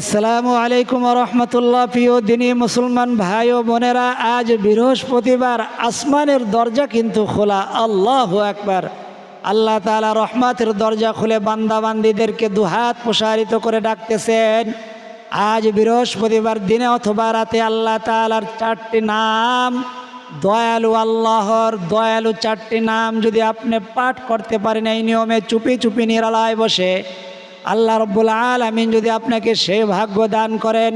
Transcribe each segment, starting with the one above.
আসসালামু আলাইকুম রহমতুল্লাহ। প্রিয় দিনী মুসলমান ভাই ও বোনেরা, আজ বৃহস্পতিবার আসমানের দরজা কিন্তু খোলা, আল্লাহ একবার আল্লাহ তালা রহমাতের দরজা খুলে বান্দাবান্দিদেরকে দুহাত প্রসারিত করে ডাকতেছেন। আজ বৃহস্পতিবার দিনে অথবা রাতে আল্লাহ তালার চারটি নাম, দয়ালু আল্লাহর দয়ালু চারটি নাম যদি আপনি পাঠ করতে পারেন, এই নিয়মে চুপি চুপি নিরালায় বসে। আল্লাহ রব্বুল আলমিন যদি আপনাকে সে ভাগ্য দান করেন,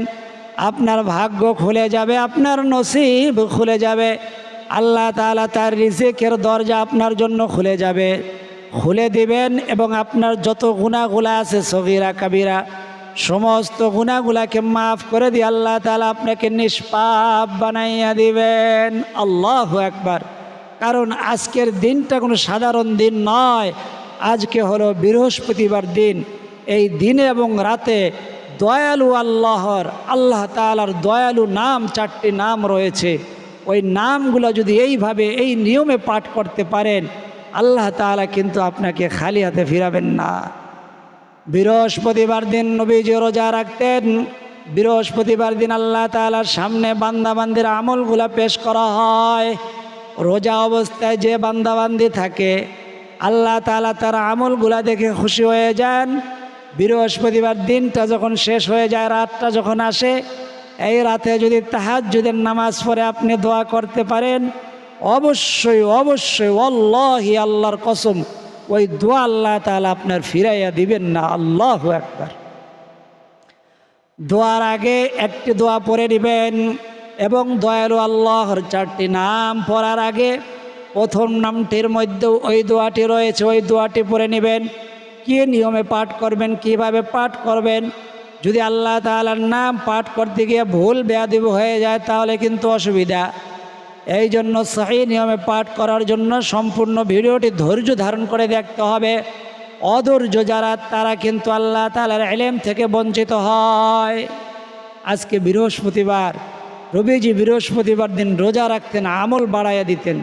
আপনার ভাগ্য খুলে যাবে, আপনার নসিব খুলে যাবে। আল্লাহ তাআলা তার রিজিকের দরজা আপনার জন্য খুলে যাবে। খুলে দিবেন এবং আপনার যত গুণাগুলা আছে, সগিরা, কাবিরা, সমস্ত গুণাগুলাকে মাফ করে দিয়ে আল্লাহ তাআলা আপনাকে নিষ্পাপ বানাইয়া দিবেন। আল্লাহ একবার কারণ আজকের দিনটা কোনো সাধারণ দিন নয়, আজকে হলো বৃহস্পতিবার দিন। এই দিনে এবং রাতে দয়ালু আল্লাহর, আল্লাহ তালার দয়ালু নাম, চারটি নাম রয়েছে। ওই নামগুলো যদি এইভাবে, এই নিয়মে পাঠ করতে পারেন, আল্লাহ তাআলা কিন্তু আপনাকে খালি হাতে ফিরাবেন না। বৃহস্পতিবার দিন নবীজি রোজা রাখতেন। বৃহস্পতিবার দিন আল্লাহ তাআলার সামনে বান্দাবান্দির আমলগুলা পেশ করা হয়। রোজা অবস্থায় যে বান্দাবান্দি থাকে, আল্লাহ তাআলা তার আমলগুলা দেখে খুশি হয়ে যান। বৃহস্পতিবার দিনটা যখন শেষ হয়ে যায়, রাতটা যখন আসে, এই রাতে যদি তাহাজ্জুদের নামাজ পড়ে আপনি দোয়া করতে পারেন, অবশ্যই অবশ্যই অল্লাহি আল্লাহর কসম, ওই দোয়া আল্লাহ তাহলে আপনার ফিরাইয়া দিবেন না, আল্লাহ একবার দোয়ার আগে একটি দোয়া পড়ে নেবেন এবং দয়ালু আল্লাহর চারটি নাম পড়ার আগে প্রথম নামটির মধ্যে ওই দোয়াটি রয়েছে, ওই দোয়াটি পড়ে নেবেন। কী নিয়মে পাঠ করবেন, কীভাবে পাঠ করবেন? যদি আল্লাহ তাআলার নাম পাঠ করতে গিয়ে ভুল বেয়াদিব হয়ে যায়, তাহলে কিন্তু অসুবিধা। এই জন্য সহি নিয়মে পাঠ করার জন্য সম্পূর্ণ ভিডিওটি ধৈর্য ধারণ করে দেখতে হবে। অধৈর্য যারা, তারা কিন্তু আল্লাহ তালার এলেম থেকে বঞ্চিত হয়। আজকে বৃহস্পতিবার, রবিজি বৃহস্পতিবার দিন রোজা রাখতেন, আমল বাড়াইয়া দিতেন।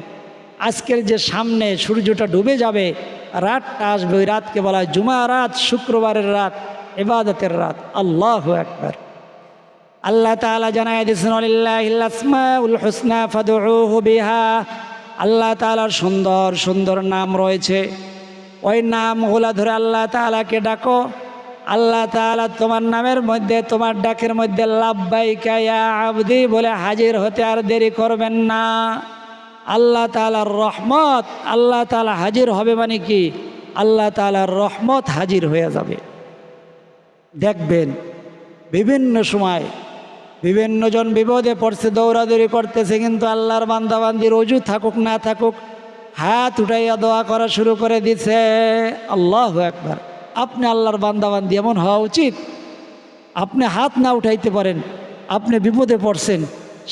আজকের যে সামনে সূর্যটা ডুবে যাবে রাতটা আসবে, ওই রাতকে বলা হয় জুমা রাত, শুক্রবারের রাত, ইবাদতের রাত। আল্লাহ একবার আল্লাহ তাআলা জানায় দিয়েছেন আলিল্লাহিল আসমাউল হুসনা, ফাদউহু বিহা। আল্লাহ তাআলার সুন্দর সুন্দর নাম রয়েছে। ওই নামগুলা ধরে আল্লাহ তাআলাকে ডাকো। আল্লাহ তাআলা তোমার নামের মধ্যে, তোমার ডাকের মধ্যে, লাব্বাইকা ইয়া আবদি বলে হাজির হতে আর দেরি করবেন না। আল্লাহ তাআলার রহমত, আল্লাহ তাআলা হাজির হবে মানে কি? আল্লাহ তাআলার রহমত হাজির হয়ে যাবে। দেখবেন, বিভিন্ন সময় বিভিন্ন জন বিপদে পড়ছে, দৌড়াদৌড়ি করতেছে, কিন্তু আল্লাহর বান্দাবান্দির অজু থাকুক, না থাকুক, হাত উঠাইয়া দোয়া করা শুরু করে দিছে। আল্লাহ একবার আপনি আল্লাহর বান্দাবান্দি এমন হওয়া উচিত? আপনি হাত না উঠাইতে পারেন, আপনি বিপদে পড়ছেন,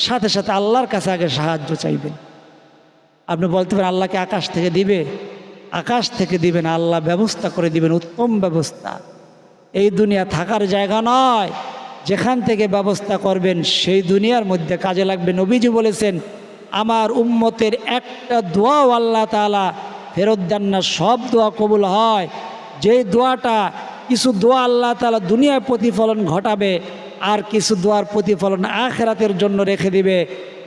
সাথে সাথে আল্লাহর কাছে আগে সাহায্য চাইবেন। আপনি বলতে পারেন আল্লাহকে আকাশ থেকে দিবে, আকাশ থেকে দিবেন আল্লাহ ব্যবস্থা করে দিবেন, উত্তম ব্যবস্থা। এই দুনিয়া থাকার জায়গা নয়, যেখান থেকে ব্যবস্থা করবেন সেই দুনিয়ার মধ্যে কাজে লাগবে। নবীজি বলেছেন, আমার উম্মতের একটা দোয়াও আল্লাহ তালা ফেরত দেন না, সব দোয়া কবুল হয়। যেই দোয়াটা কিছু দোয়া আল্লাহ তালা দুনিয়ায় প্রতিফলন ঘটাবে, আর কিছু দোয়ার প্রতিফলন আখেরাতের জন্য রেখে দিবে।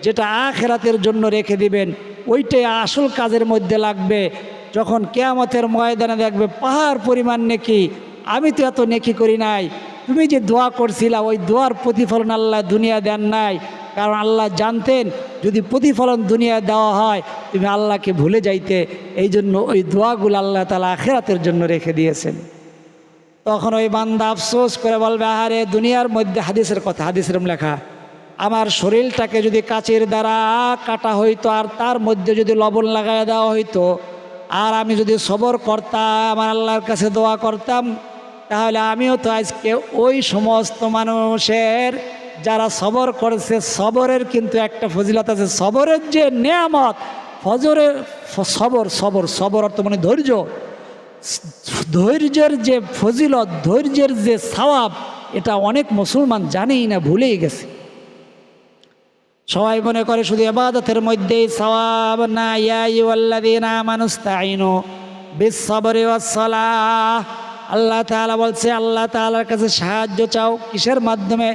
যেটা আখেরাতের জন্য রেখে দিবেন ওইটাই আসল কাজের মধ্যে লাগবে। যখন কেয়ামতের ময়দানে দেখবে পাহাড় পরিমাণ নেকি, আমি তো এত নেকি করি নাই। তুমি যে দোয়া করছিলা, ওই দোয়ার প্রতিফলন আল্লাহ দুনিয়া দেন নাই। কারণ আল্লাহ জানতেন, যদি প্রতিফলন দুনিয়া দেওয়া হয়, তুমি আল্লাহকে ভুলে যাইতে। এই জন্য ওই দোয়াগুলো আল্লাহ তালা আখেরাতের জন্য রেখে দিয়েছেন। তখন ওই বান্দা আফসোস করে বলবে, আহারে, দুনিয়ার মধ্যে হাদিসের কথা, হাদিসের লেখা। আমার শরীরটাকে যদি কাচের দ্বারা কাটা হইতো, আর তার মধ্যে যদি লবণ লাগাই দেওয়া হইতো, আর আমি যদি সবর করতাম, আমার আল্লাহর কাছে দোয়া করতাম, তাহলে আমিও তো আজকে ওই সমস্ত মানুষের যারা সবর করেছে, সবরের কিন্তু একটা ফজিলত আছে। সবরের যে নেয়ামত, ফজরের সবর সবর সবর অর্থ মানে ধৈর্য। ধৈর্যের যে ফজিলত, ধৈর্যের যে সওয়াব, এটা অনেক মুসলমান জানেই না, ভুলেই গেছে। সবাই মনে করে শুধু এবাদতের মধ্যেই সওয়াব না। ইয়া ইউল্লাদিনা মানুস্তাইনু বিসবরি ওয়াসসালাহ। আল্লাহ তাআলা বলছে, আল্লাহ তাআলার কাছে সাহায্য চাও কিসের মাধ্যমে?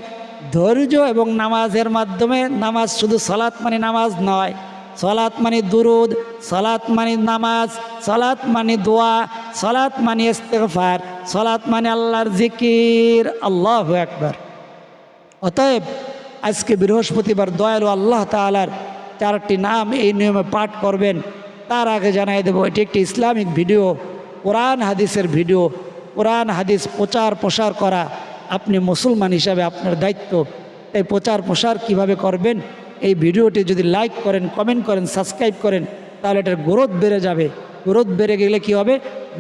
ধৈর্য এবং নামাজের মাধ্যমে। নামাজ শুধু সলাৎ মানে নামাজ নয়। সলাৎ মানে দুরুদ সলাৎ মানে নামাজ সলাৎ মানে দোয়া সলাৎ মানে ইস্তেগফার সলাৎ মানে আল্লাহর জিকির। আল্লাহ একবার অতএব আজকে বৃহস্পতিবার দয়ালু আল্লাহ তাআলার চারটি নাম এই নিয়মে পাঠ করবেন। তার আগে জানাই দেবো, এটি একটি ইসলামিক ভিডিও, কোরআন হাদিসের ভিডিও। কোরআন হাদিস প্রচার প্রসার করা আপনি মুসলমান হিসাবে আপনার দায়িত্ব। তাই প্রচার প্রসার কীভাবে করবেন? এই ভিডিওটি যদি লাইক করেন, কমেন্ট করেন, সাবস্ক্রাইব করেন, তাহলে এটার গ্রোথ বেড়ে যাবে। গ্রোথ বেড়ে গেলে কি হবে?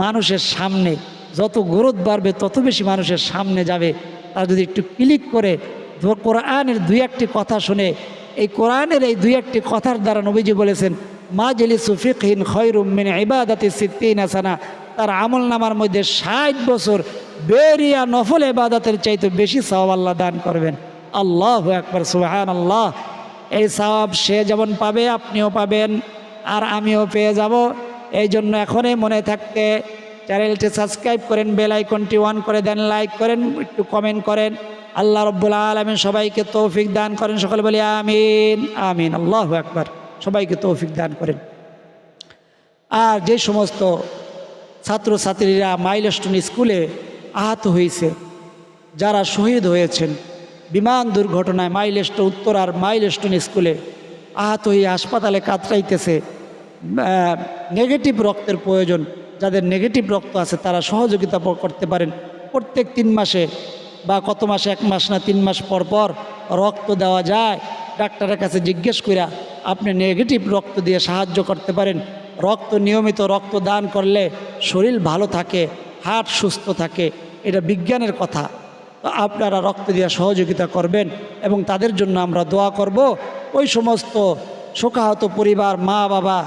মানুষের সামনে যত গ্রোথ বাড়বে, তত বেশি মানুষের সামনে যাবে। তার যদি একটু ক্লিক করে কোরআনের দুই একটি কথা শুনে, এই কোরআনের এই দুই একটি কথার দ্বারা নবীজি বলেছেন, মা জেলি সুফিকহীন খয়রুমিন ইবাদাতি সিদ্দিন আসানা তার আমল নামার মধ্যে ষাট বছর বেরিয়া নফল ইবাদতের চাইতে বেশি সওয়াব আল্লাহ দান করবেন। আল্লাহ একবার সুবাহান আল্লাহ এই সওয়াব সে যেমন পাবে, আপনিও পাবেন, আর আমিও পেয়ে যাব। এই জন্য এখনই মনে থাকতে চ্যানেলটি সাবস্ক্রাইব করেন, বেল আইকনটি অন করে দেন, লাইক করেন, একটু কমেন্ট করেন। আল্লাহ রব্বুল আলমিন সবাইকে তৌফিক দান করেন। সকলে বলি আমিন আমিন। আল্লাহ একবার সবাইকে তৌফিক দান করেন। আর যে সমস্ত ছাত্রছাত্রীরা মাইলস্টোন স্কুলে আহত হয়েছে, যারা শহীদ হয়েছেন, বিমান দুর্ঘটনায় মাইলস্টোন উত্তরার মাইলস্টোন স্কুলে আহত হয়ে হাসপাতালে কাতরাইতেছে নেগেটিভ রক্তের প্রয়োজন, যাদের নেগেটিভ রক্ত আছে, তারা সহযোগিতা করতে পারেন। প্রত্যেক তিন মাসে বা কত মাসে, এক মাস না তিন মাস পর পর রক্ত দেওয়া যায়, ডাক্তারের কাছে জিজ্ঞেস করিয়া আপনি নেগেটিভ রক্ত দিয়ে সাহায্য করতে পারেন। রক্ত, নিয়মিত রক্ত দান করলে শরীর ভালো থাকে হার্ট সুস্থ থাকে, এটা বিজ্ঞানের কথা। আপনারা রক্ত দিয়ে সহযোগিতা করবেন এবং তাদের জন্য আমরা দোয়া করব। ওই সমস্ত শোকাহত পরিবার, মা, বাবা,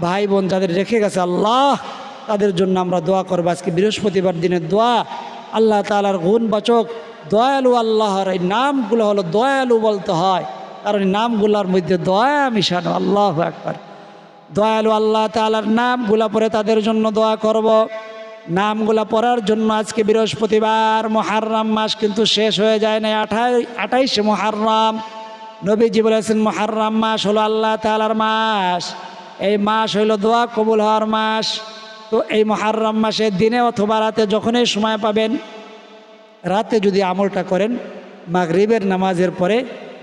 ভাই, বোন যাদের রেখে গেছে আল্লাহ, তাদের জন্য আমরা দোয়া করব। আজকে বৃহস্পতিবার দিনের দোয়া। আল্লাহ তালার গুণবাচক দয়ালু আল্লাহর এই নামগুলো হলো দয়ালু বলতে হয়। কারণ এই নামগুলোর মধ্যে দয়া মিশানো, আল্লাহ একবার দয়ালু আল্লাহ তালার নামগুলা পরে তাদের জন্য দোয়া করব। নামগুলা পড়ার জন্য আজকে বৃহস্পতিবার মহারম মাস কিন্তু শেষ হয়ে যায় না আঠাই, আঠাইশে মহারম নবীজি বলেছেন মহারম মাস হলো আল্লাহ তালার মাস। এই মাস হইল দোয়া কবুল হওয়ার মাস। তো এই মহারম মাসের দিনে অথবা রাতে যখনই সময় পাবেন, রাতে যদি আমলটা করেন, মাগরিবের নামাজের পরে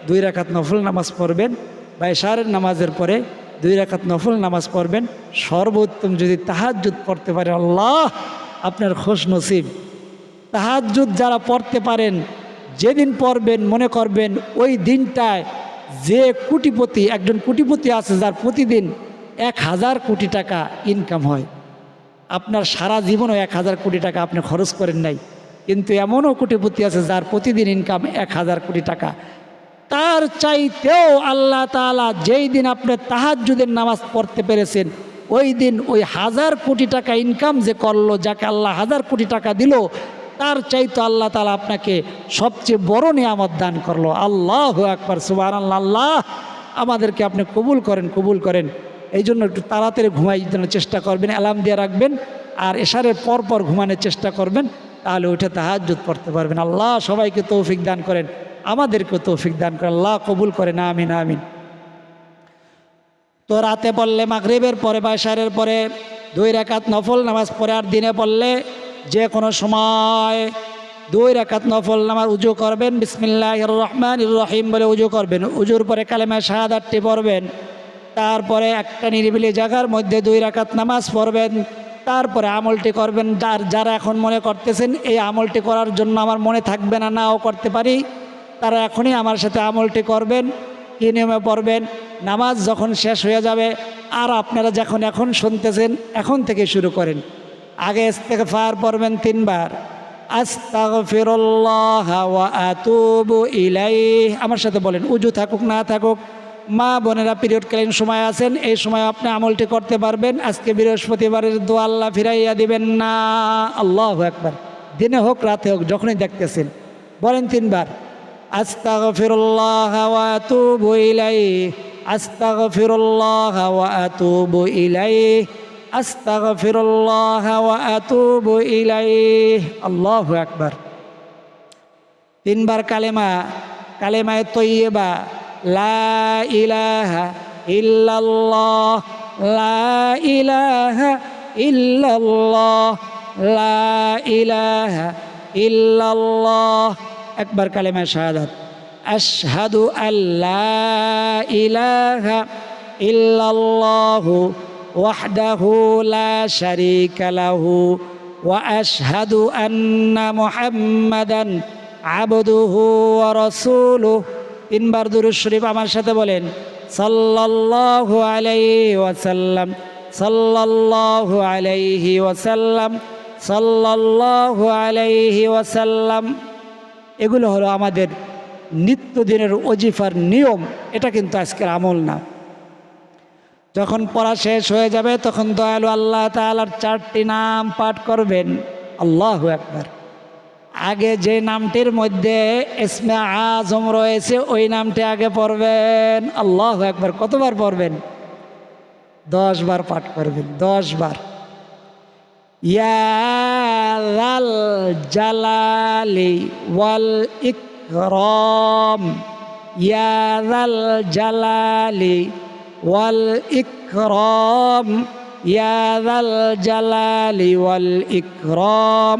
দুই রাকাত নফল নামাজ পড়বেন বা এশারের নামাজের পরে দুই রাকাত নফল নামাজ পড়বেন, সর্বোত্তম যদি তাহাজ্জুদ পড়তে পারে, আল্লাহ আপনার খোশ নসিব তাহাজ্জুদ যারা পড়তে পারেন, যেদিন পড়বেন, মনে করবেন ওই দিনটায় যে কোটিপতি, একজন কোটিপতি আছে যার প্রতিদিন এক হাজার কোটি টাকা ইনকাম হয়। আপনার সারা জীবনও এক হাজার কোটি টাকা আপনি খরচ করেন নাই। কিন্তু এমনও কোটিপতি আছে যার প্রতিদিন ইনকাম এক হাজার কোটি টাকা। তার চাইতেও আল্লাহ তাআলা যেই দিন আপনি তাহাজ্জুদের নামাজ পড়তে পেরেছেন, ওই দিন ওই হাজার কোটি টাকা ইনকাম যে করল, যাকে আল্লাহ হাজার কোটি টাকা দিল, তার চাইতো আল্লাহ তালা আপনাকে সবচেয়ে বড় নিয়ামত দান করল। আল্লাহ আকবার সুবাহ আল্লাহ আমাদেরকে আপনি কবুল করেন কবুল করেন। এই জন্য একটু তাড়াতাড়ি ঘুমাই জন্য চেষ্টা করবেন, অ্যালার্ম দিয়ে রাখবেন, আর এশারের পর পর ঘুমানোর চেষ্টা করবেন, তাহলে উঠে তাহাজ্জুদ পড়তে পারবেন। আল্লাহ সবাইকে তৌফিক দান করেন, আমাদেরকেও তৌফিক দান করেন, আল্লাহ কবুল করেন, আমিন আমিন। তো রাতে পড়লে মাগরিবের পরে বা এশারের পরে দুই রাকাত নফল নামাজ পড়ে, আর দিনে পড়লে যে কোনো সময় দুই রাকাত নফল নামাজ উজু করবেন বিসমিল্লাহ রহমান রহিম বলে উজু করবেন। উজুর পরে কালেমা শাহাদাতটি পড়বেন। তারপরে একটা নিরিবিলি জায়গার মধ্যে দুই রাকাত নামাজ পড়বেন, তারপরে আমলটি করবেন। যার, যারা এখন মনে করতেছেন, এই আমলটি করার জন্য আমার মনে থাকবে না, নাও করতে পারি। তারা এখনই আমার সাথে আমলটি করবেন, কী নিয়মে পড়বেন, নামাজ যখন শেষ হয়ে যাবে, আর আপনারা যখন এখন শুনতেছেন, এখন থেকে শুরু করেন। আগে থেকে ফার পড়বেন তিনবার। আস্তাগফিরুল্লাহ ওয়া আতুবু ইলাইহ। আমার সাথে বলেন, উজু থাকুক, না থাকুক। মা বোনেরা পিরিয়ডকালীন সময় আছেন, এই সময় আপনি আমলটি করতে পারবেন। আজকে বৃহস্পতিবারের দোয়া আল্লাহ ফিরাইয়া দিবেন না। আল্লাহ একবার দিনে হোক, রাতে হোক, যখনই দেখতেছেন। বলেন তিনবার, আস্তাগফিরুল্লাহ ওয়া আতুবু ইলাইহ। আস্তাগফিরুল্লাহ ওয়া আতুবু ইলাইহ। আস্তাগফিরুল্লাহ ওয়া আতুবু ইলাইহি। আল্লাহু আকবার। তিনবার কালেমা, কালেমায় তৈয়বা لا إله إلا الله. لا إله إلا الله. لا إله إلا الله. أكبر كلمة شهادة. أشهد أن لا إله إلا الله وحده لا شريك له وأشهد أن محمدا عبده ورسوله. তিনবার দুরূদ শরীফ আমার সাথে বলেন, সাল্লাল্লাহু আলাইহি ওয়াসাল্লাম, সাল্লাল্লাহু আলাইহি ওয়াসাল্লাম, সাল্লাল্লাহু আলাইহি ওয়াসাল্লাম। এগুলো হলো আমাদের নিত্যদিনের অজিফার নিয়ম, এটা কিন্তু আজকের আমল না। যখন পড়া শেষ হয়ে যাবে, তখন দয়ালু আল্লাহ তালার চারটি নাম পাঠ করবেন। আল্লাহ একবার আগে যে নামটির মধ্যে ইসমে আজম রয়েছে, ওই নামটি আগে পড়বেন। আল্লাহ একবার কতবার পড়বেন? দশ বার পাঠ করবেন দশ বার ইয়াল জালালি ওয়াল ইকরম। ইয়াল জালালি ওয়াল ইকরম। ইয়াল জালালি ওয়াল ইকরম।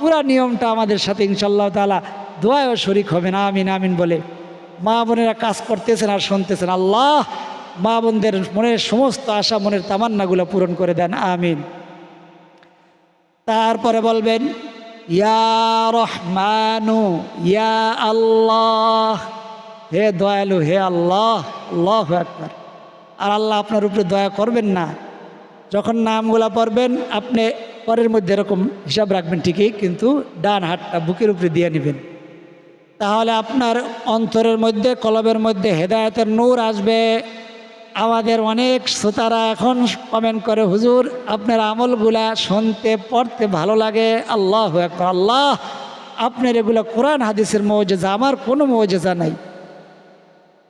পুরা নিয়মটা আমাদের সাথে ইনশাল্লাহ তালা দোয়ায়ও শরিক হবে না, আমিন আমিন বলে। মা বোনেরা কাজ করতেছেন আর শুনতেছেন। আল্লাহ মা বোনদের মনের সমস্ত আশা, মনের তামান্নাগুলো পূরণ করে দেন, আমিন। তারপরে বলবেন, ইয়া রহমানু, ইয়া আল্লাহ। হে দয়ালু, হে আল্লাহ আল্লাহ একবার আর আল্লাহ আপনার উপরে দয়া করবেন না। যখন নামগুলা পড়বেন, আপনি পরের মধ্যে এরকম হিসাব রাখবেন ঠিকই, কিন্তু ডান হাতটা বুকের উপরে দিয়ে নেবেন। তাহলে আপনার অন্তরের মধ্যে, কলবের মধ্যে হেদায়তের নূর আসবে। আমাদের অনেক শ্রোতারা এখন কমেন্ট করে, হুজুর, আপনার আমলগুলা শুনতে, পড়তে ভালো লাগে? আল্লাহ আল্লাহ, আপনার এগুলো কোরআন, হাদিসের মৌজেজা, আমার কোনো মৌজেজা নাই।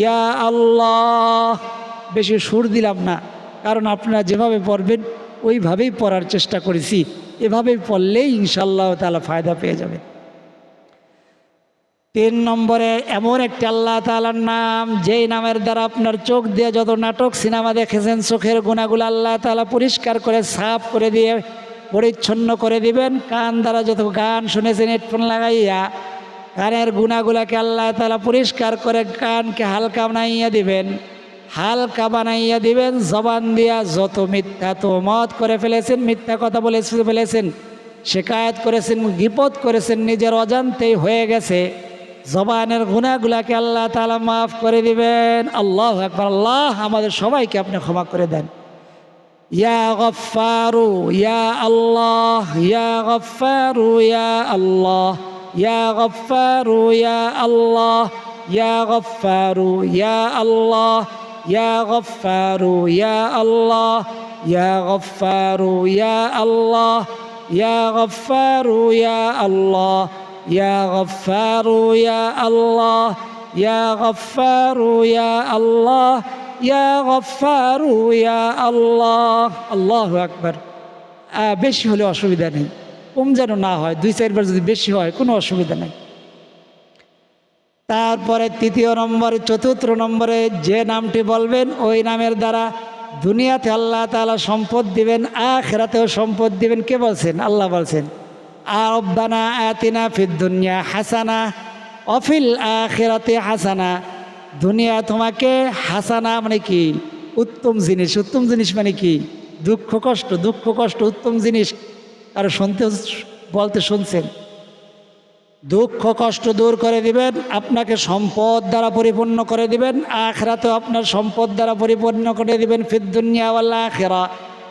ইয়া আল্লাহ। বেশি সুর দিলাম না, কারণ আপনারা যেভাবে পড়বেন, ওইভাবেই পড়ার চেষ্টা করেছি। এভাবেই পড়লেই ইনশাল্লাহ তালা ফায়দা পেয়ে যাবে তিন নম্বরে, এমন একটি আল্লাহ তালার নাম, যেই নামের দ্বারা আপনার চোখ দিয়ে যত নাটক, সিনেমা দেখেছেন, চোখের গুণাগুলো আল্লাহ তালা পরিষ্কার করে, সাফ করে দিয়ে, পরিচ্ছন্ন করে দিবেন। কান দ্বারা যত গান শুনেছেন, হেডফোন লাগাইয়া কানের গুণাগুলাকে আল্লাহ তালা পরিষ্কার করে কানকে হালকা বানাইয়া দিবেন। হালকা বানাইয়া দিবেন, জবান দিয়া যত মিথ্যা তো মত করে ফেলেছেন, মিথ্যা কথা বলে ফেলেছেন, শেকায়ত করেছেন বিপদ করেছেন, নিজের অজান্তেই হয়ে গেছে। জবানের গুণাগুলাকে আল্লাহ তালা মাফ করে দিবেন। আল্লাহ একবার আল্লাহ আমাদের সবাইকে আপনি ক্ষমা করে দেন। ইয়া গফারু ইয়া আল্লাহ, ইয়া গফারু ইয়া আল্লাহ। ইয়া গফারু ইয়া আল্লাহ ইয়া গফারু ইয়া আল্লাহ ইয়া গফারু ইয়া আল্লাহ ইয়া গফারু ইয়া আল্লাহ ইয়া গফারু ইয়া আল্লাহ ইয়া গফারু ইয়া আল্লাহ ইয়া গফারু ইয়া আল্লাহ ইয়া গফারু ইয়া আল্লাহ আল্লাহ আকবার বেশি হলে অসুবিধা নেই কম যেন না হয়, দুই চারবার যদি বেশি হয়, কোনো অসুবিধা নেই। তারপরে তৃতীয় নম্বরে, চতুর্থ নম্বরে যে নামটি বলবেন, ওই নামের দ্বারা দুনিয়াতে আল্লাহ তালা সম্পদ দিবেন, আখেরাতেও সম্পদ দিবেন। কে বলছেন? আল্লাহ বলছেন আব্বানা আতিনা ফিদ দুনিয়া হাসানা অফিল আখিরাতে হাসানা। দুনিয়া তোমাকে হাসানা মানে কি? উত্তম জিনিস। উত্তম জিনিস মানে কি? দুঃখ, কষ্ট। দুঃখ, কষ্ট, উত্তম জিনিস। আর শুনতে বলতে শুনছেন। দুঃখ কষ্ট দূর করে দিবেন, আপনাকে সম্পদ দ্বারা পরিপূর্ণ করে দিবেন, আখরাতেও আপনার সম্পদ দ্বারা পরিপূর্ণ করে দিবেন ফিদ্দুনিয়া ওয়াল্লা আখেরা।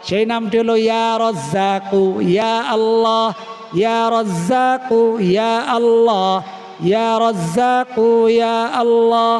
সেই নামটি হলো ইয়া রজ্জাকু, ইয়া আল্লাহ, ইয়া রজ্জাকু, ইয়া আল্লাহ, ইয়া রজ্জাকু, ইয়া আল্লাহ,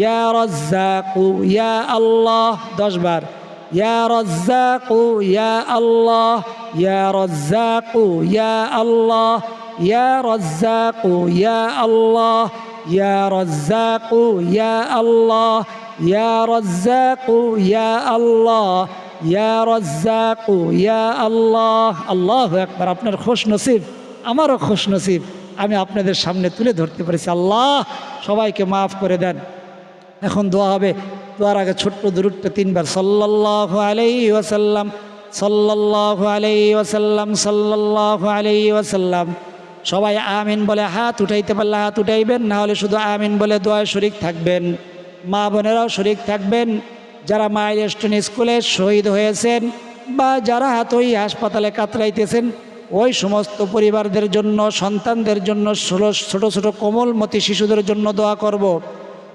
ইয়া রজ্জাকু, ইয়া আল্লাহ। দশ বার। ইয়া রজ্জাকু, ইয়া আল্লাহ, ইয়া রজ্জাকু, ইয়া আল্লাহ, ইয়া রজ্জাকু, ইয়া আল্লাহ, ইয়া রজ্জাকু, ইয়া আল্লাহ, ইয়া রজ্জাকু, ইয়া আল্লাহ, ইয়া রজ্জাকু, ইয়া আল্লাহ। আল্লাহ একবার আপনার খুশ নসিব, আমারও খুশ নসিব, আমি আপনাদের সামনে তুলে ধরতে পেরেছি। আল্লাহ, সবাইকে মাফ করে দেন। এখন দোয়া হবে। দোয়ার আগে ছোট্ট দূরত্ব তিনবার, সাল্লাল্লাহু আলাইহি ওয়াসাল্লাম, সাল্লাল্লাহু আলাইহি ওয়াসাল্লাম, সাল্লাল্লাহু আলাইহি ওয়াসাল্লাম। সবাই আমিন বলে হাত উঠাইতে পারলে হাত উঠাইবেন, না হলে শুধু আমিন বলে দোয়ায় শরিক থাকবেন। মা বোনেরাও শরিক থাকবেন। যারা মাইল স্টোন স্কুলে শহীদ হয়েছেন বা যারা হাত ওই হাসপাতালে কাতরাইতেছেন, ওই সমস্ত পরিবারদের জন্য, সন্তানদের জন্য ছোট ছোট কোমলমতি শিশুদের জন্য দোয়া করব।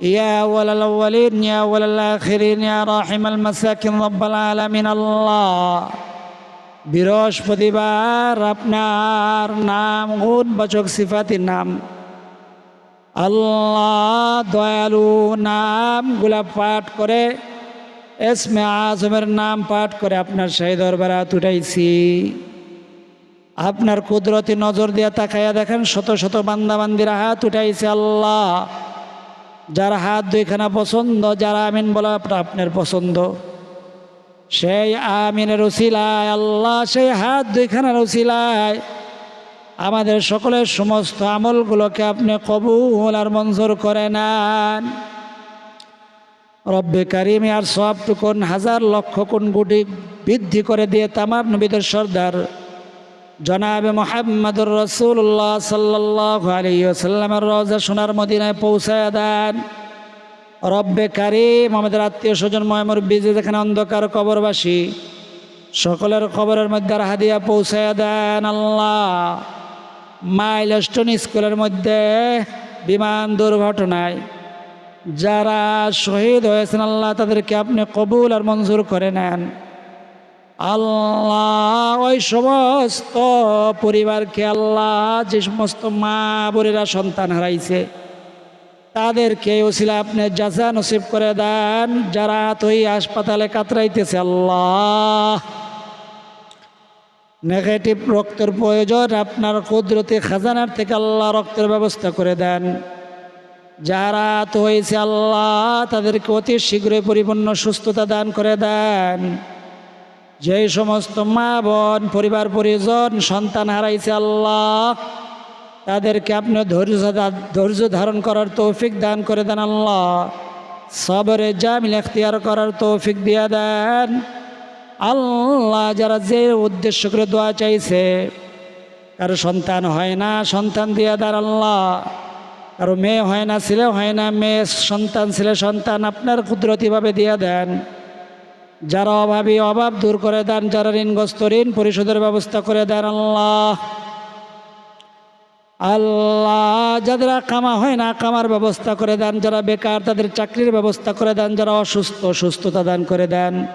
يا أول الأولين يا أول الآخرين يا راحم المساكين رب العالمين الله বৃহস্পতিবার আপনার নাম গুণ বচক সিফাতির নাম আল্লাহ দয়ালু নামগুলা পাঠ করে এসমে আজমের নাম পাঠ করে আপনার সেই দরবারে হাত উঠাইছি আপনার কুদরতি নজর দিয়ে তাকাইয়া দেখেন শত শত বান্দাবান্দিরা হাত উঠাইছে আল্লাহ যার হাত দুইখানা পছন্দ, যারা আমিন বলা আপনার পছন্দ। সেই আমিনের উসিলায়, আল্লাহ সেই হাত দুইখানার উসিলায়। আমাদের সকলের সমস্ত আমলগুলোকে আপনি কবুল আর মঞ্জুর করে নেন। রব্বে কারিম আর সবটুকুন হাজার লক্ষ কোন গুটি বৃদ্ধি করে দিয়ে তামার নবীদের সর্দার জনাবে মোহাম্মদুর রসুল্লাহ সাল্লাহ আলিয়াল্লামের রজা সোনার মদিনায় পৌঁছায় দেন। রব্বে কারিম, আমাদের আত্মীয় স্বজন ময়মর বিজে যেখানে অন্ধকার কবরবাসী, সকলের খবরের মধ্যে হাদিয়া পৌঁছায় দেন আল্লাহ। মাইলস্টোন স্কুলের মধ্যে বিমান দুর্ঘটনায় যারা শহীদ হয়েছেন আল্লাহ, তাদেরকে আপনি কবুল আর মঞ্জুর করে নেন। আল্লাহ, ওই সমস্ত পরিবারকে আল্লাহ যে সমস্ত মা বোনেরা সন্তান হারাইছে, তাদেরকে ওসিলা আপনি যাচা নসিব করে দেন, যারা তুই হাসপাতালে কাতরাইতেছে আল্লাহ। নেগেটিভ রক্তের প্রয়োজন, আপনার কুদরতি খাজানার থেকে আল্লাহ রক্তের ব্যবস্থা করে দেন। যারা তো হয়েছে আল্লাহ, তাদেরকে অতি শীঘ্রই পরিপূর্ণ সুস্থতা দান করে দেন। যেই সমস্ত মা বোন, পরিবার, পরিজন, সন্তান হারাইছে আল্লাহ, তাদেরকে আপনি ধৈর্য ধৈর্য ধারণ করার তৌফিক দান করে দেন আল্লাহ। সবরে জামিল এখতিয়ার করার তৌফিক দিয়ে দেন। আল্লাহ যারা যে উদ্দেশ্য করে দোয়া চাইছে, কারও সন্তান হয় না, সন্তান দিয়ে দেন আল্লাহ। কারও মেয়ে হয় না, ছেলে হয় না, মেয়ে সন্তান, ছেলে সন্তান আপনার কুদরতিভাবে দিয়ে দেন। যারা অভাবী, অভাব দূর করে দেন, যারা ঋণগ্রস্ত ঋণ পরিশোধের ব্যবস্থা করে দেন, আল্লাহ। আল্লাহ, যাদের কামা হয় না, কামার ব্যবস্থা করে দেন, যারা বেকার, তাদের চাকরির ব্যবস্থা করে দেন, যারা অসুস্থ সুস্থতা দান করে দেন।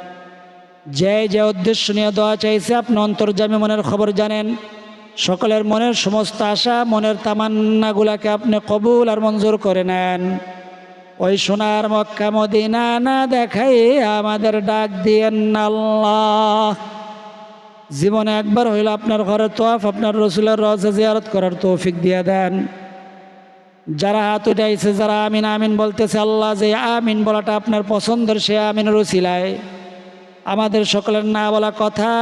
যে যে উদ্দেশ্য নিয়ে দেওয়া চাইছে, আপনি অন্তর্জামী মনের খবর জানেন। সকলের মনের সমস্ত আশা, মনের তামান্নাগুলাকে আপনি কবুল আর মঞ্জুর করে নেন। ওই সোনার মক্কা মদিনা না দেখাই আমাদের ডাক দিয়েন আল্লাহ। জীবনে একবার হইল আপনার ঘরে তোয়াফ, আপনার রসুলের রজা জিয়ারত করার তৌফিক দিয়ে দেন। যারা হাত উঠাইছে, যারা আমিন আমিন বলতেছে, আল্লাহ যে আমিন বলাটা আপনার পছন্দের, সে আমিন রসিলায় আমাদের সকলের না বলা কথা,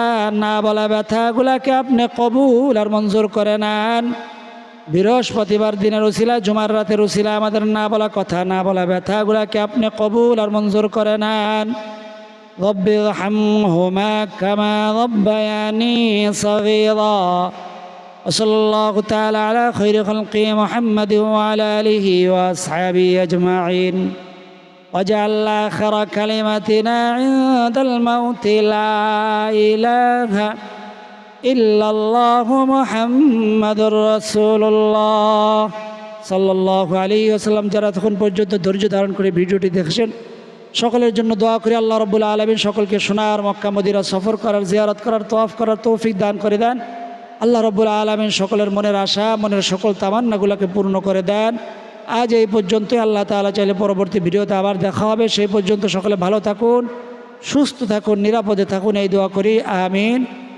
না বলা ব্যথাগুলাকে আপনি কবুল আর মঞ্জুর করে নেন। বৃহস্পতিবার দিনের রসিলা জুমার রাতের রসিলা আমাদের না বলা কথা না বলা ব্যথাগুলাকে আপনি কবুল আর মঞ্জুর করে নেন رب ارحمهما كما ربياني صغيرا وصلى الله تعالى على خير خلق محمد وعلى آله وأصحابه أجمعين واجعل آخر كلمتنا عند الموت لا إله إلا ইল্লাল্লাহু মুহাম্মাদুর রাসূলুল্লাহ। সাল্লাল্লাহু আলাইহি ওয়াসাল্লাম, যারা তখন পর্যন্ত ধৈর্য ধারণ করে ভিডিওটি দেখেছেন, সকলের জন্য দোয়া করি, আল্লাহ রব্বুল আলমিন সকলকে সোনার মক্কা মদিরা সফর করার, জিয়ারত করার তোয়াফ করার তৌফিক দান করে দেন। আল্লাহ রব্বুল আলমিন সকলের মনের আশা, মনের সকল তামান্নাগুলোকে পূর্ণ করে দেন। আজ এই পর্যন্তই, আল্লাহ তালা চাইলে পরবর্তী ভিডিওতে আবার দেখা হবে। সেই পর্যন্ত সকলে ভালো থাকুন, সুস্থ থাকুন, নিরাপদে থাকুন, এই দোয়া করি, আমিন।